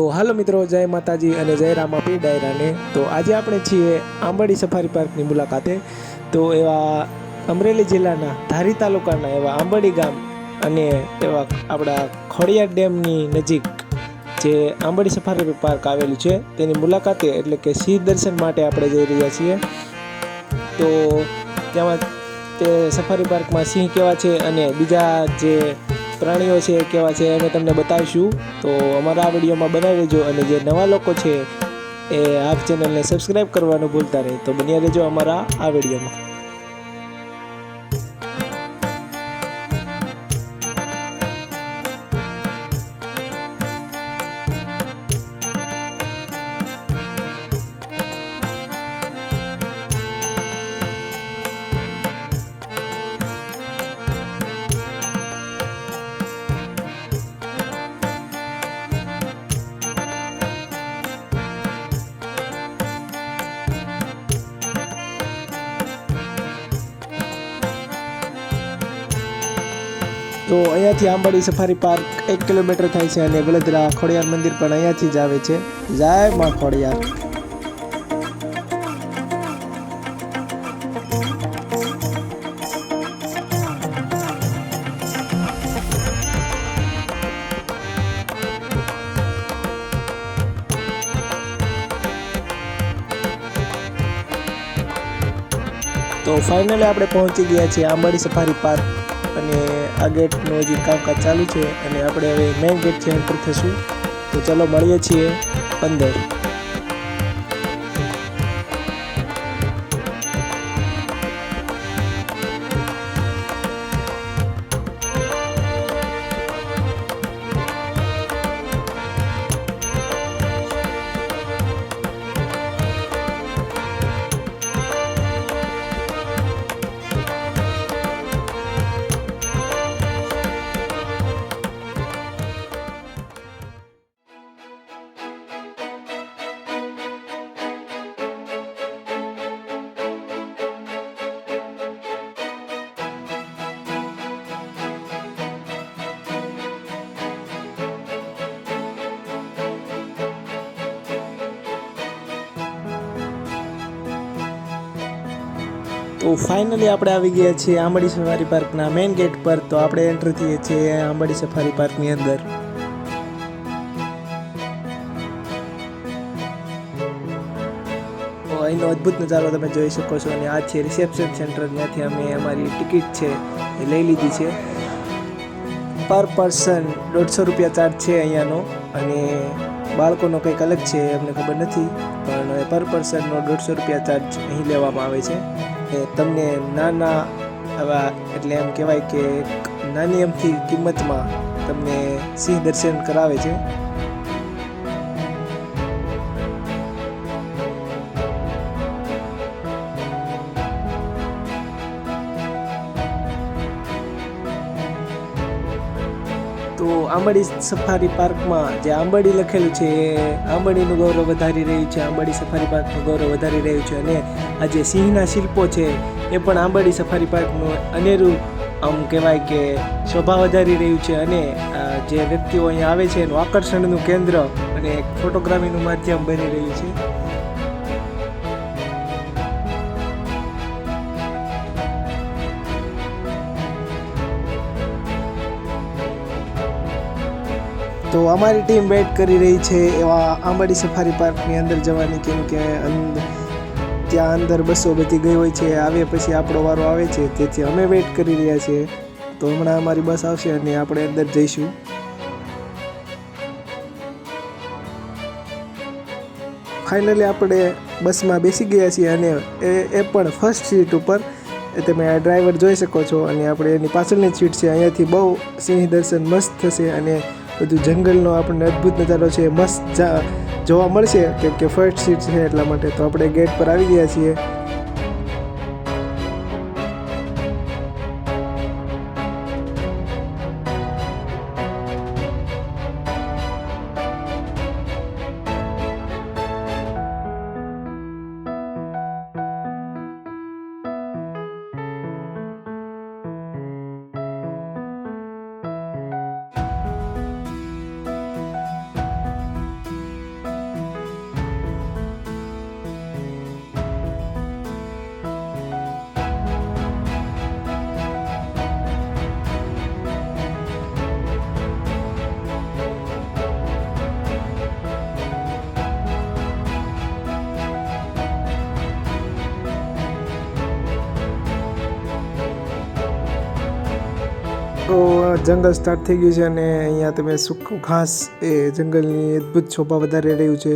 તો હાલો મિત્રો, જય માતાજી અને જય રામાપી ડાયરાને. તો આજે આપણે છીએ આંબાડી સફારી પાર્કની મુલાકાતે. તો એવા અમરેલી જિલ્લાના ધારી તાલુકાના એવા આંબાડી ગામ અને એવા આપણા ખોડિયાર ડેમની નજીક જે આંબાડી સફારી પાર્ક આવેલું છે, તેની મુલાકાતે એટલે કે સિંહ દર્શન માટે આપણે જઈ રહ્યા છીએ. તો તેમાં તે સફારી પાર્કમાં સિંહ કેવા છે અને બીજા જે પ્રાણીઓ છે કેવા છે અમે તમને બતાવીશું. તો અમારા આ વિડીયોમાં બનાવી લેજો અને જે નવા લોકો છે એ આપ ચેનલને સબસ્ક્રાઈબ કરવાનું ભૂલતા નહીં. તો બન્યા રહેજો અમારા આ વિડીયોમાં. તો અહીંયાથી આંબાડી સફારી પાર્ક એક કિલોમીટર થાય છે અને વડોદરા ખોડિયાર મંદિર પણ અહીંયાથી જ આવે છે. જય માં ખોડિયાર. તો ફાઇનલી આપણે પહોંચી ગયા છીએ આંબાડી સફારી પાર્ક. અને આ ગેટનું હજી કામકાજ ચાલુ છે અને આપણે હવે મેઇન ગેટથી એન્ટર થશું તો ચલો મળીએ છીએ અંદર. તો ફાઇનલી આપણે આવી ગયા છીએ આંબડી સફારી પાર્કના મેઇન ગેટ પર. તો આપણે એન્ટર થઈએ છીએ આંબડી સફારી પાર્કની અંદર. અહીંનો અદ્ભુત નજારો તમે જોઈ શકો છો અને આ છે રિસેપ્શન સેન્ટર જ્યાંથી અમે અમારી ટિકિટ છે એ લઈ લીધી છે. પર પર્સન દોઢસો રૂપિયા ચાર્જ છે અહીંયાનો અને બાળકોનો કંઈક અલગ છે, અમને ખબર નથી. પણ પર પર્સનનો દોઢસો રૂપિયા ચાર્જ અહીં લેવામાં આવે છે. એ તમને નાના આવા, એટલે એમ કહેવાય કે નાની એમથી કિંમતમાં તમને સિંહ દર્શન કરાવે છે. તો આંબડી સફારી પાર્કમાં જે આંબડી લખેલું છે, એ આંબડીનું ગૌરવ વધારી રહ્યું છે, આંબડી સફારી પાર્કનું ગૌરવ વધારી રહ્યું છે અને આ જે સિંહના શિલ્પો છે, એ પણ આંબાડી સફારી પાર્કનું અનેરું, આમ કહેવાય કે શોભા વધારી રહ્યું છે અને જે વ્યક્તિઓ અહીંયા આવે છે, એનું આકર્ષણનું કેન્દ્ર અને એક ફોટોગ્રાફીનું માધ્યમ બની રહ્યું છે. તો અમારી ટીમ વેઇટ કરી રહી છે એવા આંબાડી સફારી પાર્કની અંદર જવાની, કેમ કે અંદ- ત્યાં અંદર બસો બધી ગઈ હોય છે આવે પછી આપણો વારો આવે છે, તેથી અમે વેઇટ કરી રહ્યા છીએ. તો હમણાં અમારી બસ આવશે અને આપણે અંદર જઈશું. ફાઇનલી આપણે બસમાં બેસી ગયા છીએ અને એ પણ ફર્સ્ટ સીટ ઉપર. તમે આ ડ્રાઈવર જોઈ શકો છો અને આપણે એની પાછળની સીટ છે, અહીંયાથી બહુ સિંહ દર્શન મસ્ત થશે અને બધું જંગલનો આપણને અદ્ભુત નજારો છે, મસ્ત જોવા મળશે કેમ કે ફર્સ્ટ સીટ છે એટલા માટે તો આપણે ગેટ પર આવી ગયા છીએ. જંગલ સ્ટાર્ટ થઈ ગયું છે અને અહીંયા તમે સૂકું ઘાસ એ જંગલની અદ્ભુત શોભા વધારે રહ્યું છે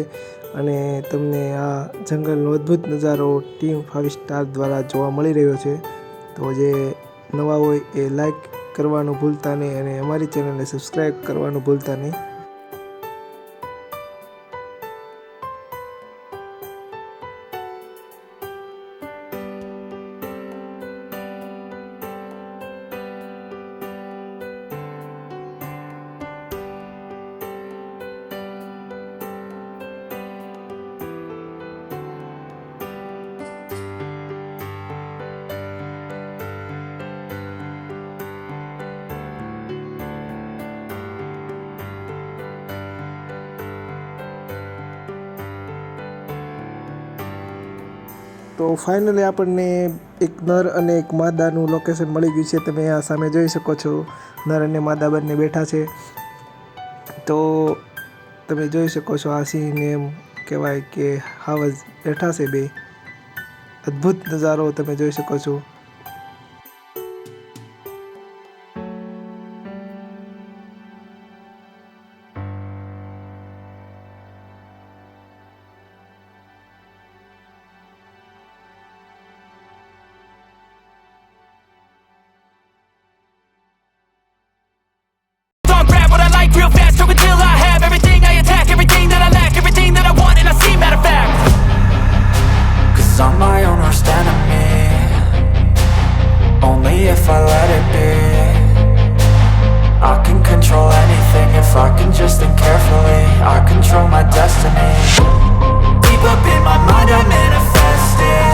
અને તમને આ જંગલનો અદ્ભુત નજારો ટીમ ફાઇવ સ્ટાર દ્વારા જોવા મળી રહ્યો છે. તો જે નવા હોય એ લાઈક કરવાનું ભૂલતા નહીં અને અમારી ચેનલને સબસ્ક્રાઈબ કરવાનું ભૂલતા નહીં. તો ફાઇનલી આપણને એક નર અને એક માદાનું લોકેશન મળી ગયું છે. તમે આ સામે જોઈ શકો છો. નર અને માદા બંને બેઠા છે. તો તમે જોઈ શકો છો આ સિંહને એમ કહેવાય કે હાવજ બેઠા છે બે. અદ્ભુત નજારો તમે જોઈ શકો છો. Cause I'm my own worst enemy. Only if I let it be. I can control anything if I can just think carefully. I control my destiny. Deep up in my mind, I manifest it.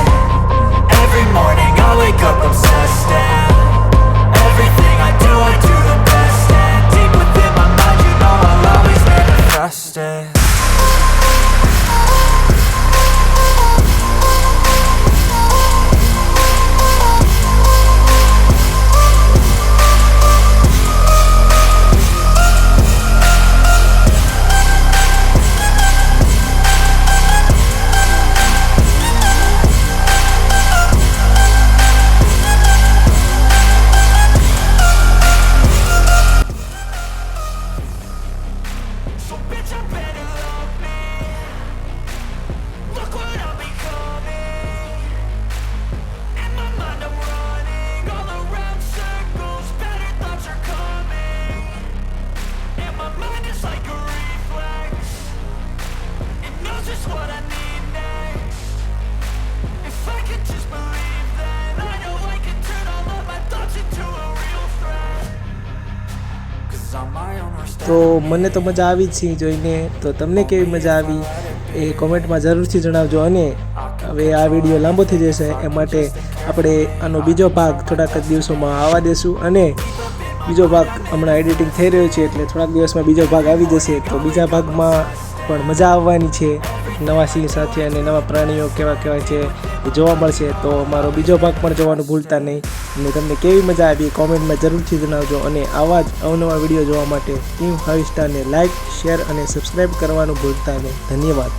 તો મને તો મજા આવી જ સિંહ જોઈને. તો તમને કેવી મજા આવી એ કોમેન્ટમાં જરૂરથી જણાવજો અને હવે આ વીડિયો લાંબો થઈ જશે એ માટે આપણે આનો બીજો ભાગ થોડાક જ દિવસોમાં આવવા દેશું અને બીજો ભાગ હમણાં એડિટિંગ થઈ રહ્યો છે એટલે થોડાક દિવસમાં બીજો ભાગ આવી જશે. તો બીજા ભાગમાં પણ મજા આવવાની છે. નવા સિંહ સાથે અને નવા પ્રાણીઓ કેવા કેવા છે એ જોવા મળશે. તો અમારો બીજો ભાગ પણ જોવાનું ભૂલતા નહીં. અને તમને કેવી મજા આવી કોમેન્ટમાં જરૂરથી જણાવજો. અને આવા જ અવનવા વીડિયો જોવા માટે ટીમ ફાઇવ સ્ટારને લાઇક શેર અને સબસ્ક્રાઈબ કરવાનું ભૂલતા નહીં. ધન્યવાદ.